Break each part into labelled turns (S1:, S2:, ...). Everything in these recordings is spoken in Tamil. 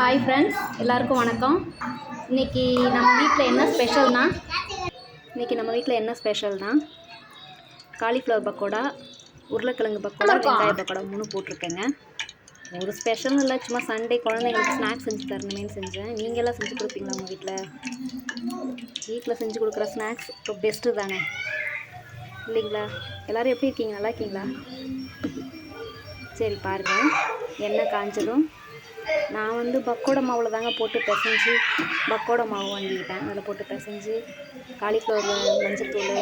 S1: ஹாய் ஃப்ரெண்ட்ஸ் எல்லாருக்கும் வணக்கம் இன்றைக்கி நம்ம வீட்டில் என்ன ஸ்பெஷல்னா இன்றைக்கி நம்ம வீட்டில் என்ன ஸ்பெஷல்னா காலிஃப்ளவர் பக்கோடா உருளைக்கிழங்கு பக்கோடா வெங்காய பக்கோடா மூணு போட்டிருக்கேங்க ஒரு ஸ்பெஷல் இல்லை சும்மா சண்டே குழந்தைங்களுக்கு ஸ்நாக்ஸ் செஞ்சு தரணுமேனு செஞ்சேன் நீங்களாம் செஞ்சு கொடுப்பீங்களா உங்கள் வீட்டில் வீட்டில் செஞ்சு கொடுக்குற ஸ்நாக்ஸ் இப்போ பெஸ்ட்டு தானே இல்லைங்களா எல்லோரும் எப்படி இருக்கீங்க நல்லா இருக்கீங்களா சரி பாருங்கள் எண்ணெய் காஞ்சதும் நான் வந்து பக்கோடா மாவில் தாங்க போட்டு பிசைஞ்சு பக்கோடா மாவு வாங்கிக்கிட்டேன் அதில் போட்டு பிசைஞ்சு காலிஃப்ளவர் மஞ்சத்தூள்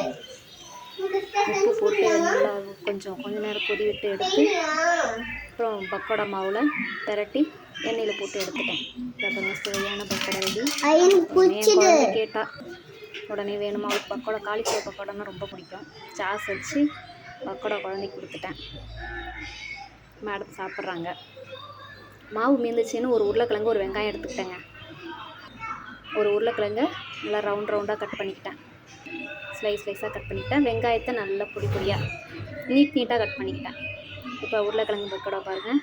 S1: உப்பு போட்டு நல்லா கொஞ்சம் கொஞ்சம் நேரம் கொதி விட்டு எடுத்து அப்புறம் பக்கோடா மாவில் திரட்டி எண்ணெயில் போட்டு எடுத்துட்டேன் சுவையான பக்கோடா
S2: ரெடி கேட்டால்
S1: உடனே வேணுமா அவளுக்கு பக்கோடா காலிஃப்ளவர் பக்கோடனா ரொம்ப பிடிக்கும் சாஸ் வச்சு பக்கோடா குழந்தைக்கு கொடுத்துட்டேன் மேடம் சாப்பிட்றாங்க மாவு மீந்துச்சுன்னு ஒரு உருளைக்கிழங்கு ஒரு வெங்காயம் எடுத்துக்கிட்டேங்க ஒரு உருளைக்கிழங்கு நல்லா ரவுண்ட் ரவுண்டாக கட் பண்ணிக்கிட்டேன் ஸ்லைஸ் ஸ்லைஸாக கட் பண்ணிக்கிட்டேன் வெங்காயத்தை நல்லா பொடி பொடியாக நீட் நீட்டாக கட் பண்ணிக்கிட்டேன் இப்போ உருளைக்கிழங்கு பக்கடா பாருங்கள்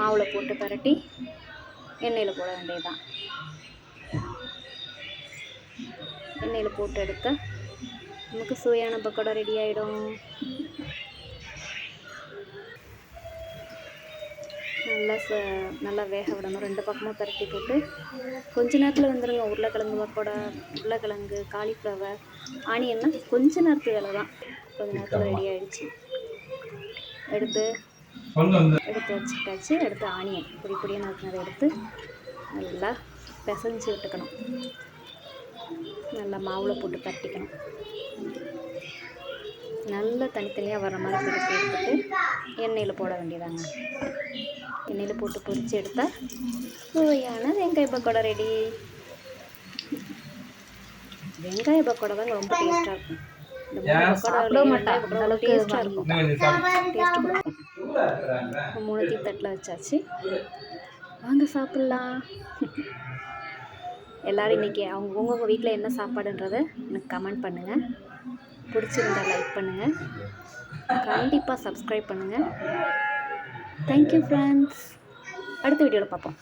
S1: மாவில் போட்டு பரட்டி எண்ணெயில் போட வேண்டியது தான் எண்ணெயில் போட்டு எடுக்க நமக்கு சுவையான பக்கோடா ரெடி ஆகிடும் நல்லா வேக விடணும் ரெண்டு பக்கமும் பிரட்டி போட்டு கொஞ்ச நேரத்தில் வந்துடுங்க உருளைக்கிழங்கு பக்கோடா உருளைக்கிழங்கு காலிஃப்ளவர் ஆனியன்னா கொஞ்ச நேரத்து வேலை தான் கொஞ்ச நேரத்தில் ரெடி ஆகிடுச்சு எடுத்து எடுத்து வச்சுட்டாச்சு எடுத்து ஆனியன் பொடி பொடியாக நறுக்கினதை எடுத்து நல்லா பிசைஞ்சு விட்டுக்கணும் நல்லா மாவில் போட்டு பரட்டிக்கணும் நல்லா தனித்தனியாக வர மாதிரி பிடிச்சி எடுத்துட்டு எண்ணெயில் போட வேண்டியதாங்க எண்ணெயில் போட்டு பொரித்து எடுத்தேன் சுவையான வெங்காய பக்கோடா ரெடி வெங்காய பக்கோடா தாங்க ரொம்ப டேஸ்ட்டாக இருக்கும் மூணு தட்டில் வச்சாச்சு வாங்க சாப்பிட்லாம் எல்லோரும் வீட்டில் என்ன சாப்பாடுன்றத எனக்கு கமெண்ட் பண்ணுங்கள் பிடிச்சிருந்தா லைக் பண்ணுங்கள் கண்டிப்பாக சப்ஸ்கிரைப் பண்ணுங்கள் தேங்க்யூ ஃப்ரெண்ட்ஸ் அடுத்த வீடியோவில் பார்ப்போம்